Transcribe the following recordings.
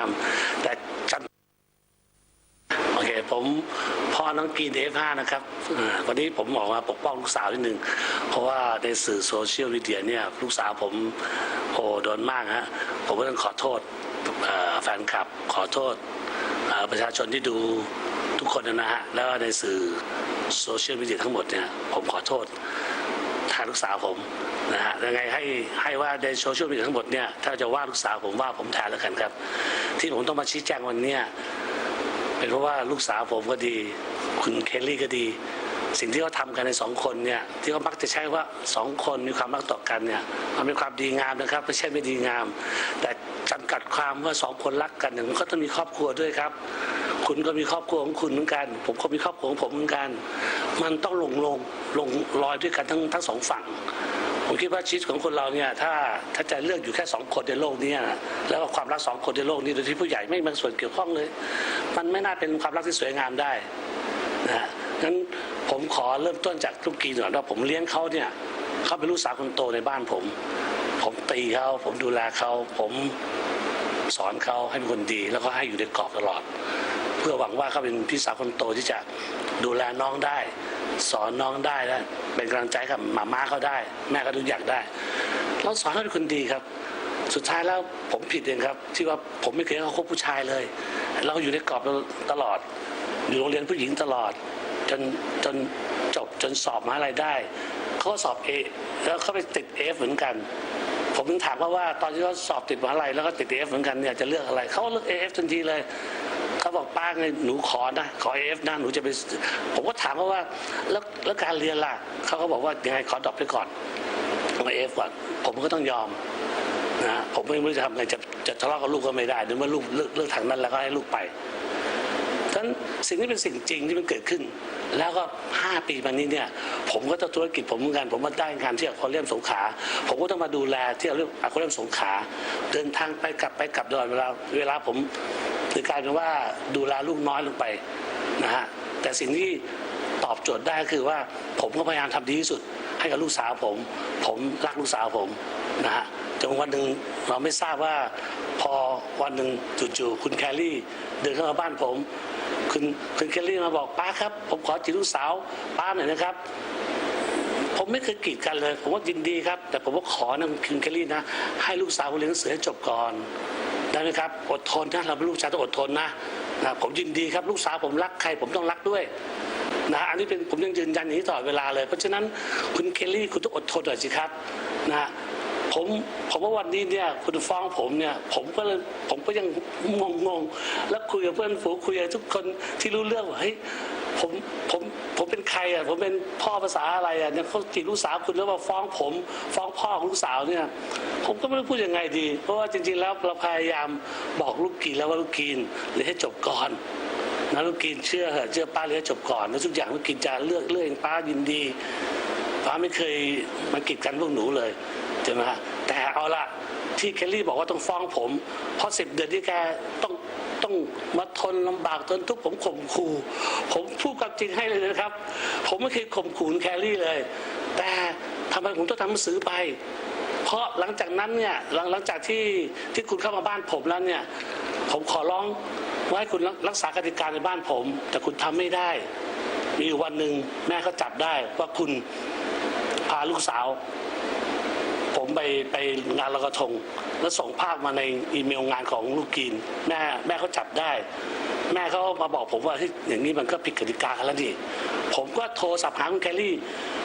ามแต่จันโอเคผมพ่อน้องกีนเอฟห้านะครับวันนี้ผมออกมาปกป้องลูกสาวนิดนึง เพราะว่าในสื่อโซเชียลมีเดียเนี่ยลูกสาวผมโอ้โดนมากฮะผมก็ต้องขอโทษแฟนคลับขอโทษประชาชนที่ดูทุกคนนะฮะแล้วในสื่อโซเชียลมีเดียทั้งหมดเนี่ยผมขอโทษ แทนลูกสาวผมนะฮะยังไงให้ให้ว่าในโซเชียลมีเดียทั้งหมดเนี่ยถ้าจะว่าลูกสาวผมว่าผมแทนแล้วกันครับ ที่ผมต้องมาชี้แจงวันเนี้ยเป็นเพราะว่าลูกสาวผมก็ดี คุณเคลลี่ก็ดี สิ่งที่เขาทำกันในสองคนเนี่ยที่เขามักจะใช้ว่าสองคนมีความรักต่อกันเนี่ยมันเป็นความดีงามนะครับไม่ใช่ไม่ดีงาม แต่จำกัดความว่าสองคนรักกันเนี่ยมันก็ต้องมีครอบครัวด้วยครับ คุณก็มีครอบครัวของคุณเหมือนกัน ผมก็มีครอบครัวของผมเหมือนกัน มันต้องลงลงลงรอยด้วยกันทั้งทั้งสองฝั่ง ผมคิดว่าชีวิตของคนเราเนี่ยถ้าถ้าจะเลือกอยู่แค่สองคนในโลกนี้นะแล้วก็ความรักสองคนในโลกนี้โดยที่ผู้ใหญ่ไม่มีส่วนเกี่ยวข้องเลย มันไม่น่าเป็นความรักที่สวยงามได้นะฮะงั้นผมขอเริ่มต้นจากลูกกีนก่อนว่าผมเลี้ยงเขาเนี่ยเขาเป็นลูกสาวคนโตในบ้านผม ผมตีเขาผมดูแลเขาผมสอนเขาให้เป็นคนดี แล้วก็ให้อยู่ในกรอบตลอด เพื่อหวังว่าเขาเป็นพี่สาวคนโตที่จะ ดูแลน้องได้ สอนน้องได้และเป็นกำลังใจกับหมาม่าเขาได้ แม่ก็ทุกอย่างได้ เราสอนเขาเป็นคนดีครับ สุดท้ายแล้วผมผิดเองครับ ที่ว่าผมไม่เคยเขาคบผู้ชายเลย เราอยู่ในกรอบตลอด อยู่โรงเรียนผู้หญิงตลอด จนจนจบจนสอบมหาอะไรได้เขาก็สอบเอแล้วเขาไปติดเอฟเหมือนกันผมถึงถามเขาว่าตอนที่เขาสอบติดมหาลัยแล้วก็ติดเอฟเหมือนกันเนี่ยจะเลือกอะไรเขาเลือกเอฟทันทีเลย เขาบอกป้าไงหนูขอนะขอเอฟนะหนูจะไปผมก็ถามเขาว่าแล้วแล้วการเรียนล่ะเขาก็บอกว่ายังไงขอดรอปไปก่อนมาเอฟก่อนผมก็ต้องยอมนะผมไม่รู้จะทำไงจะจะทะเลาะกับลูกก็ไม่ได้ดี๋ยวเมื่อลูกเลือกเลือกทางนั้นแล้วก็ให้ลูกไปฉะนั้นสิ่งนี้เป็นสิ่งจริงที่มันเกิดขึ้น แล้วก็ 5 ปีมานี้เนี่ย ผมก็ต้องธุรกิจผมเหมือนกันผมมาได้งานที่อควาเรียมสงขา ผมก็ต้องมาดูแลที่เรื่องอควาเรียมสงขา เดินทางไปกลับไปกลับตลอดเวลาเวลาผม คือกลายเป็นว่าดูแลลูกน้อยลงไปนะฮะแต่สิ่งที่ตอบโจทย์ได้ก็คือว่าผมก็พยายามทำดีที่สุด ให้กับลูกสาวผม ผมรักลูกสาวผมนะฮะจนวันหนึ่งเราไม่ทราบว่า พอวันหนึ่งจู่ๆคุณแคลรี่เดินเข้ามาบ้านผมคุณคุณเคลลี่มาบอกป้าครับ ผมขอจีบลูกสาวป้าหน่อยนะครับ ผมไม่เคยกีดกันเลย ผมว่ายินดีครับ แต่ผมว่าขอนะคุณเคลลี่นะ ให้ลูกสาวผมเรียนหนังสือให้จบก่อน ด้ไหมครับอดทนนะเราเป็นลูกชายต้องอดทนนะนะผมยินดีครับลูกสาวผมรักใครผมต้องรักด้วยนะอันนี้เป็นผมยังยืนยันอย่างนี้ตลอดเวลาเลย เพราะฉะนั้นคุณเคลลี่คุณต้องอดทนหน่อยสิครับนะผมผมว่าวันนี้เนี่ยคุณฟ้องผมเนี่ยผมก็เลยผมก็ยังงงงๆแล้วคุยกับเพื่อนฝูงคุยกับทุกคนที่รู้เรื่องว่าเฮ้ย ผมผมผมเป็นใครอะผมเป็นพ่อภาษาอะไรอะเนี่ยเขาจีบลูกสาวคุณแล้วมาฟ้องผม ฟ้องพ่อของลูกสาวเนี่ย ผมก็ไม่รู้พูดยังไงดี เพราะว่าจริง ๆ แล้วเราพยายามบอกลูกกีนแล้วว่าลูกกีนเรียให้จบก่อนนะลูกกีนเชื่อเหอะเชื่อป้าเรียให้จบก่อนแล้วทุกอย่างลูกกีนจะเลือกเลือกเองป้ายินดีป้าไม่เคยมากีดกันพวกหนูเลยใช่ไหมฮะแต่เอาละที่เคลลี่บอกว่าต้องฟ้องผม เพราะสิบเดือนที่แกต้อง มาทนลำบากจนทุกข์ผมข่มขู่ ผมพูดความจริงให้เลยนะครับ ผมไม่เคยข่มขู่แคลรี่เลย แต่ทำไมผมต้องทำหนังสือไป เพราะหลังจากนั้นเนี่ยหลังหลังจากที่ที่คุณเข้ามาบ้านผมแล้วเนี่ย ผมขอร้องว่าให้คุณรักษากติกาในบ้านผม แต่คุณทำไม่ได้ มีวันหนึ่งแม่เขาจับได้ว่าคุณพาลูกสาว ไปไปงานลอยกระทง แล้วส่งภาพมาในอีเมลงานของลูกกีน แม่แม่เขาจับได้ แม่เขามาบอกผมว่าอย่างนี้มันก็ผิดกติกากันแล้วดิผมก็โทรสับหาคุณแคลรี่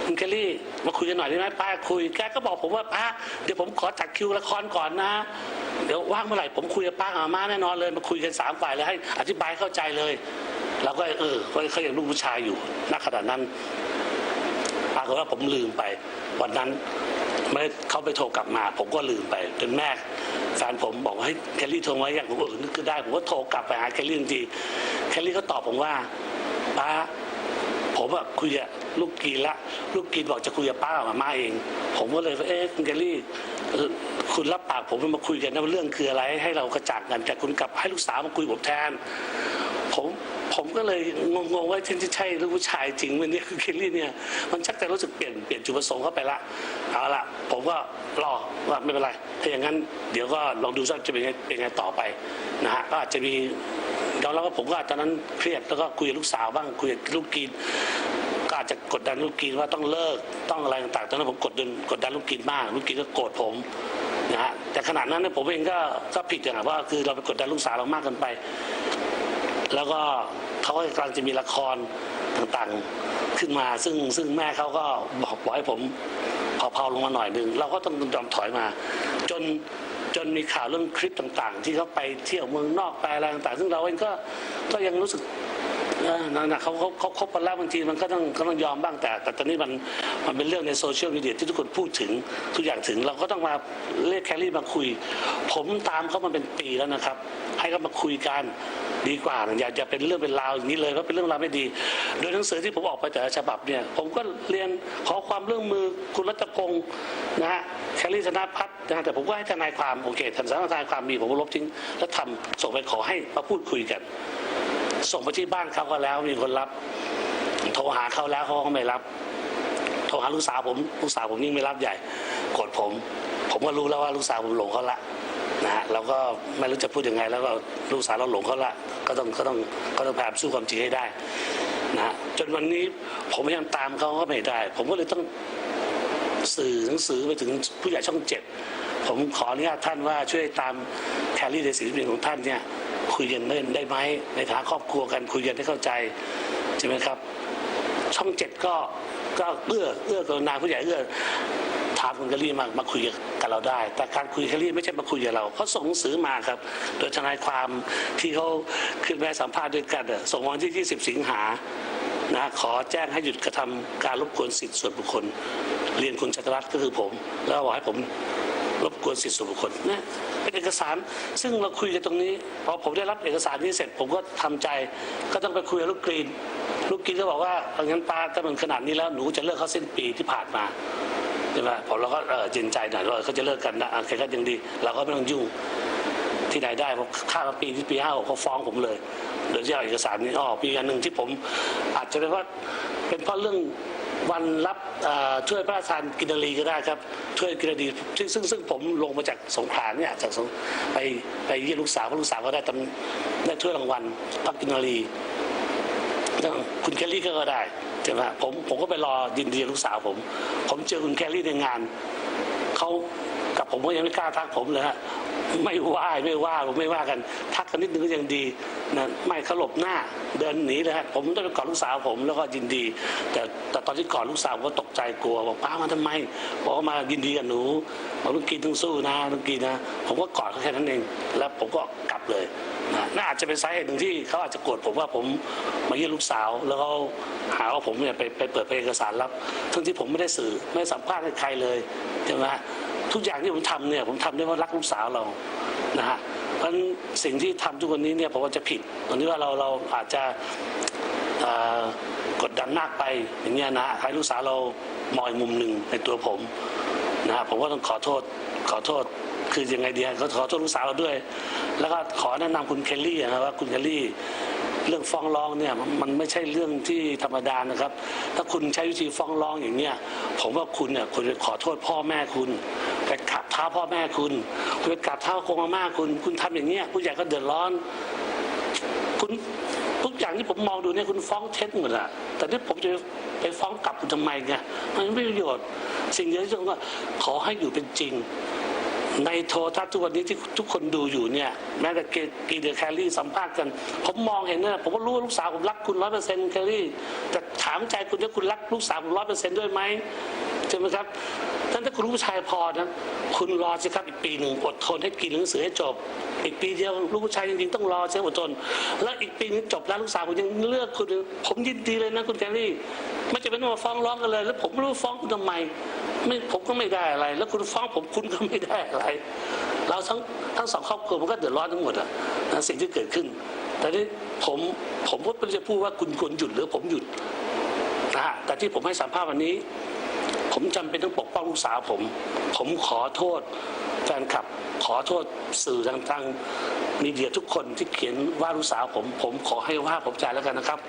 คุณแคลรี่มาคุยกันหน่อยได้ไหมป้าคุยแกก็บอกผมว่าป้าเดี๋ยวผมขอจัดคิวละครก่อนนะ เดี๋ยวว่างเมื่อไหร่ผมคุยกับป้าอาม่าแน่นอนเลยมาคุยกันสามฝ่ายเลยให้อธิบายเข้าใจเลยเราก็เออเขายังลูกผู้ชายอยู่ณขณะนั้นปรากฏว่าผมลืมไปวันนั้น ไม่เขาไปโทรกลับมา ผมก็ลืมไปจนแม่แฟนผมบอกว่าให้แคลรี่โทรมาอย่างผมก็เออนึกขึ้นได้ผมก็โทรกลับไปหาแคลรี่ทันทีแคลรี่ก็ตอบผมว่าป้าผมอะคุยกับลูกกีนละลูกกีนบอกจะคุยกับป้ากับมาเอง ผมก็เลยเอ๊ะคุณแคลรี่คุณรับปากผมมาคุยกันนะเรื่องคืออะไรให้เรากระจ่างกันแต่คุณกลับให้ลูกสาวมาคุยผมแทน ผมผมก็เลยงงๆว่าที่ใช่ลูกผู้ชายจริงมันเนี่ยคือเคลลี่เนี่ยมันชักจะรู้สึกเปลี่ยนเปลี่ยนจุดประสงค์เข้าไปละเอาละผมก็รอว่าไม่เป็นไรถ้าอย่างนั้นเดี๋ยวก็ลองดูว่าจะเป็นไงเป็นไงต่อไปนะฮะก็อาจจะมียอมรับว่าผมก็ตอนนั้นเครียดแล้วก็คุยกับลูกสาวบ้างคุยกับลูกกินก็อาจจะกดดันลูกกินว่าต้องเลิกต้องอะไรต่างๆตอนนั้นผมกดดันกดดันลูกกินมาก ลูกกินก็โกรธผมนะฮะแต่ขนาดนั้นเนี่ยผมเองก็ก็ผิดอย่างว่าคือเราไปกดดันลูกสาวเรามากเกินไป แล้วก็เขาก็กำลังจะมีละครต่างๆขึ้นมา ซึ่งซึ่งแม่เขาก็บอกบอกให้ผมเผาๆลงมาหน่อยหนึ่งเราก็ต้องยอมถอยมา จนจนมีข่าวเรื่องคลิปต่างๆ ที่เขาไปเที่ยวเมืองนอกไปอะไรต่างๆ ซึ่งเราเองก็ก็ยังรู้สึกนั่นะเขาเขาเขาคบกันแล้วบางทีมันก็ต้องก็ต้องยอมบ้างแต่ แต่ตอนนี้มันมันเป็นเรื่องในโซเชียลมีเดียที่ทุกคนพูดถึงทุกอย่างถึงเราก็ต้องมาเรียกแคลรี่มาคุย ผมตามเขามาเป็นปีแล้วนะครับ ให้เขามาคุยกัน ดีกว่าอย่าอย่าเป็นเรื่องเป็นราวอย่างนี้เลยเพราะเป็นเรื่องราวไม่ดี โดยหนังสือที่ผมออกไปแต่ละฉบับเนี่ยผมก็เรียนขอความร่วมมือคุณรัตพงศ์นะฮะแคลรี่ธนพัฒน์นะแต่ผมก็ให้ทนายความโอเคทนสารทนายความมีผมก็ลบทิ้งแล้วทำส่งไปขอให้มาพูดคุยกัน ส่งไปที่บ้านเขาก็แล้วมีคนรับ โทรหาเขาแล้วเขาก็ไม่รับโทรหาลูกสาวผมลูกสาวผมยิ่งไม่รับใหญ่กรธผม ผมก็รู้แล้วว่าลูกสาวผมหลงเขาละ นะฮะเราก็ไม่รู้จะพูดยังไง แล้วก็ลูกสาวเราหลงเขาละก็ต้องก็ต้องก็ต้องพยายามสู้ความจริงให้ได้นะฮะจนวันนี้ผมพยายามตามเขาก็ไม่ได้ ผมก็เลยต้องสื่อหนังสือไปถึงผู้ใหญ่ช่องเจ็ดผมขออนุญาตท่านว่าช่วยตามแคลรี่ในศิลปินของท่านเนี่ยคุยกันได้ได้ไหมในฐานะครอบครัวกันคุยกันให้เข้าใจใช่ไหมครับ ช่องเจ็ดก็ก็เอื้อเอื้อกรุณาผู้ใหญ่เอื้อ ถามคุณแคลรี่มามาคุยกับเราได้ แต่การคุยแคลรี่ไม่ใช่มาคุยกับเราเขาส่งหนังสือมาครับ โดยทนายความที่เขาขึ้นไปสัมภาษณ์ด้วยกันส่งวันที่ 20 สิงหานะขอแจ้งให้หยุดกระทำการรบกวนสิทธิส่วนบุคคล เรียนคุณชัตรรัตน์ก็คือผม แล้วบอกให้ผมรบกวนสิทธิส่วนบุคคลนะเป็นเอกสารซึ่งเราคุยกันตรงนี้พอผมได้รับเอกสารนี้เสร็จผมก็ทำใจ ก็ต้องไปคุยกับลูกกรีน ลูกกรีนก็บอกว่าเอางั้นป้าถ้ามันขนาดนี้แล้วหนูจะเลิกเขาสิ้นปีที่ผ่านมา ใช่ไหมผมเราก็เออเย็นใจหน่อยว่าเขาจะเลิกกันนะโอเคก็ยังดี เราก็ไม่ต้องยุ่งที่ไหนได้เพราะข้ามาปีที่ปีห้าเขาฟ้องผมเลยโดยที่เอาเอกสารนี้ออกปีอันหนึ่งที่ผม อาจจะเป็นเพราะเป็นเพราะเรื่องวันรับอ่อช่วยพระราชทานกินรีก็ได้ครับช่วยกินรีซึ่งซึ่งผมลงมาจากสงขลาเนี่ยจากสงไปไปเยี่ยมลูกสาวเพราะลูกสาวก็ได้ตำได้ถ้วยรางวัลพระกินรี คุณแคลรี่ก็ได้ใช่ไหมผมผมก็ไปรอยินดีลูกสาวผม ผมเจอคุณแคลรี่ในงานเขากับผมก็ยังไม่กล้าทักผมเลยฮะไม่ว่าไม่ว่าผมไม่ว่ากัน ทักกันนิดนึงก็ยังดีนะไม่เขาหลบหน้าเดินหนีเลยฮะผมต้องไปกอดลูกสาวผมแล้วก็ยินดี แต่แต่ตอนที่กอดลูกสาวก็ตกใจกลัวบอกป้ามาทำไมบอกว่ามายินดีกับหนูบอกต้องกินต้องสู้นะต้องกินนะ ผมก็กอดเขาแค่นั้นเอง แล้วผมก็กลับเลย น่าอาจจะเป็นสาเหตุหนึ่งที่เขาอาจจะโกรธผมว่าผมมาเยี่ยมลูกสาว แล้วเขาหาว่าผมเนี่ยไปไปเปิดเอกสารลับทั้งที่ผมไม่ได้สื่อไม่สัมภาษณ์ใครเลยใช่ไหมทุกอย่างที่ผมทำเนี่ยผมทำด้วยว่ารักลูกสาวเรานะฮะเพราะฉะนั้นสิ่งที่ทำทุกวันนี้เนี่ยผมว่าจะผิดตรงที่ว่าเราเราอาจจะกดดันมากไปอย่างเงี้ยนะให้ลูกสาวเรามองอีกมุมหนึ่งในตัวผมนะฮะผมก็ต้องขอโทษขอโทษคือยังไงดีก็ขอโทษลูกสาวเราด้วย แล้วก็ขอแนะนำคุณเคลลี่นะครับว่าคุณเคลลี่เรื่องฟ้องร้องเนี่ยมันไม่ใช่เรื่องที่ธรรมดานะครับ ถ้าคุณใช้วิธีฟ้องร้องอย่างเนี้ยผมว่าคุณเนี่ยคุณขอโทษพ่อแม่คุณไปกราบเท้าพ่อแม่คุณคุณไปกราบเท้าโคงอาม่าคุณ คุณทำอย่างเนี้ยผู้ใหญ่ก็เดือดร้อน คุณทุกอย่างที่ผมมองดูเนี่ยคุณฟ้องเท็จหมดอะแต่นี่ผมจะไปฟ้องกลับคุณทำไมไงมันไม่ประโยชน์ สิ่งเดียวที่ต้องว่าขอให้อยู่เป็นจริง ในโทรทัศน์ทุกวันนี้ที่ทุกคนดูอยู่เนี่ยแม้แต่กีเดอแคลรี่สัมภาษณ์กัน ผมมองเห็นนะผมก็รู้ว่าลูกสาวผมรักคุณร้อยเปอร์เซ็นต์แคลรี่แต่ถามใจคุณว่าคุณรักลูกสาวผมร้อยเปอร์เซ็นต์ด้วยไหมใช่ไหมครับท่านถ้าคุณรู้ผู้ชายพอนะคุณรอสิครับอีกปีหนึ่งอดทนให้กินหนังสือให้จบ อีกปีเดียวลูกผู้ชายจริงๆต้องรอใช้อดทนแล้วอีกปีนึงจบแล้วลูกสาวผมยังเลือกคุณผมยินดีเลยนะคุณแคลรี่ไม่จะเป็นต้องมาฟ้องร้องกันเลย แล้วผมไม่รู้ฟ้องคุณทำไม ไม่ผมก็ไม่ได้อะไร แล้วคุณฟ้องผมคุณก็ไม่ได้อะไร เราทั้งทั้งสองครอบครัวมันก็เดือดร้อนทั้งหมดอะนะสิ่งที่เกิดขึ้น แต่นี่ผมผมก็ไม่รู้จะพูดว่าคุณควรหยุดหรือผมหยุดนะฮะแต่ที่ผมให้สัมภาษณ์วันนี้ ผมจำเป็นต้องปกป้องลูกสาวผม ผมขอโทษแฟนคลับ ขอโทษสื่อทางทางมีเดียทุกคนที่เขียนว่าลูกสาวผม ผมขอให้ว่าผมใจแล้วกันนะครับ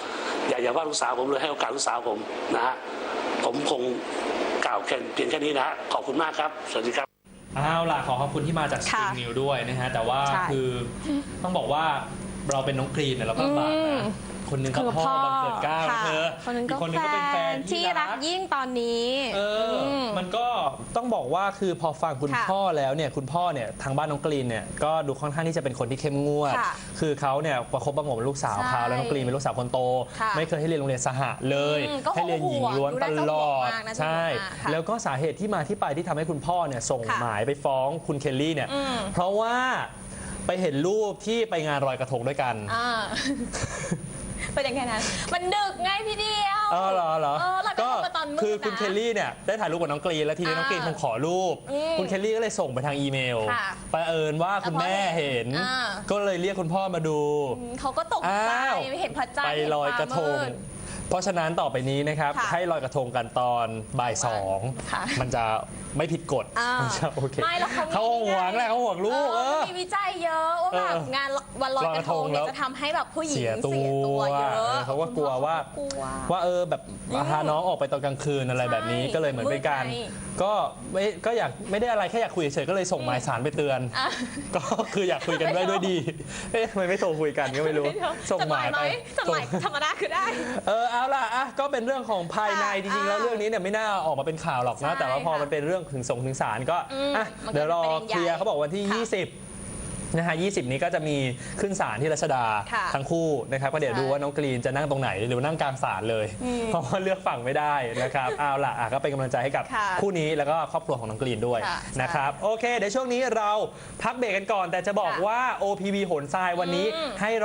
อย่าอย่าว่าลูกสาวผมเลยให้โอกาสลูกสาวผมนะฮะผมคง ล่าวแค่เพียงแค่นี้นะฮะขอบคุณมากครับ สวัสดีครับเอาล่ะขอขอบคุณที่มาจากสปริค่ะงนิวด้วยนะฮะแต่ว่าใช่คือต้องบอกว่าเราเป็นน้องกรีนเนี่ยเราก็ลำบากอืมนะคนหนึงก็คือพ่อพ่อบังเกิดเกล้าค่ะเธอคนหนึงอีก็คนหนึงก็เป็นแฟนที่รักยิ่งตอนนี้ เอออมมันก็ ต้องบอกว่าคือพอฟังคุณค่ะพ่อแล้วเนี่ยคุณพ่อเนี่ยทางบ้านน้องกรีนเนี่ยก็ดูค่อนข้างที่จะเป็นคนที่เข้มงวด ค่ะคือเขาเนี่ยประคบประหงมลูกสาวเขาใช่แล้วน้องกรีนเป็นลูกสาวคนโต ค่ะไม่เคยให้เรียนโรงเรียนสหะเลย อืมก็ให้เรียนหญิงล้วนดูตน่าจะลอดห่วงมากน่าจะใช่ห่วงมากค่ะแล้วก็สาเหตุที่มาที่ไปที่ทำให้คุณพ่อเนี่ยส่งค่ะหมายไปฟ้องคุณเคลลี่เนี่ยอืม เพราะว่าไปเห็นรูปที่ไปงานลอยกระทงด้วยกัน อ่า เป็นอย่างแค่นั้นมันดึกไงพี่เดียวอ๋อเหรอเหรอเออเราก็ก็มาตอนมืดคือคุณนะเคลลี่เนี่ยได้ถ่ายรูปกับน้องกรีนแล้วทีนี้น้องกรีนอ่าคงขอรูป อืมคุณเคลลี่ก็เลยส่งไปทางอีเมลค่ะไปเอิญว่าคุณแม่เห็น อ่า ก็เลยเรียกคุณพ่อมาดู เขาก็ตกใจอ้าวเห็นพระจันทร์ไปลอยกระทง เห็นฟ้ามืด เพราะฉะนั้นต่อไปนี้นะครับค่ะให้ลอยกระทงกันตอนบ่ายสองค่ะมันจะไม่ผิดกฎอ่ามันจะโอเคไม่แล้วเขามี เขาห่วงแหละเขาห่วงลูกเอเอออมีวิจัยเยอะว่าแบบเอองานวันลอยกระทงลอยกระทงแล้เนี่ยว จะทำให้แบบผู้หญิงเสียตัวเยอะเออเขาก็กลัวว่ากลัว ว่าเออแบบพาน้องออกไปตอนกลางคืนอะไรแบบนี้ใช่ก็เลยเหมือนเป็นการ มืดไง ก็ไม่ก็อยากไม่ได้อะไรแค่อยากคุยเฉยๆก็เลยส่งหมายสารไปเตือน อะ ก็คืออยากคุยกันด้วยด้วยดีเอ๊ะทำไมไม่โทรคุยกันก็ไม่รู้ ส่งหมายจดไหไปจดหมายธรรมดาคือได้ เออเอาล่ะอะก็เป็นเรื่องของภายในค่ะจริงๆแล้วอ่าเรื่องนี้เนี่ยไม่น่าออกมาเป็นข่าวหรอกนะใช่แต่ว่าพอค่ะมันเป็นเรื่องถึงส่งถึงศาลก็อืมอะมันก็เดี๋ยวรอเป็นประเด็นเคลียร์ใหญ่เขาบอกวันที่ ค่ะ20นะฮะ20 นี้ก็จะมีขึ้นศาลที่รัชดาค่ะทั้งคู่นะครับก็เดี๋ยวใช่ดูว่าน้องกรีนจะนั่งตรงไหนหรือว่านั่งกลางศาลเลย อืมเพราะว่าเลือกฝั่งไม่ได้นะครับเอาล่ะอะก็เป็นกำลังใจให้กับค่ะคู่นี้แล้วก็ครอบครัวของน้องกรีนด้วยค่ะนะครับโอเคเดี๋ยวช่วงนี้เราพักเบรกกันก่อน แต่จะบอกค่ะ ว่า OPV โหนทรายวันนี้อืมให้รอ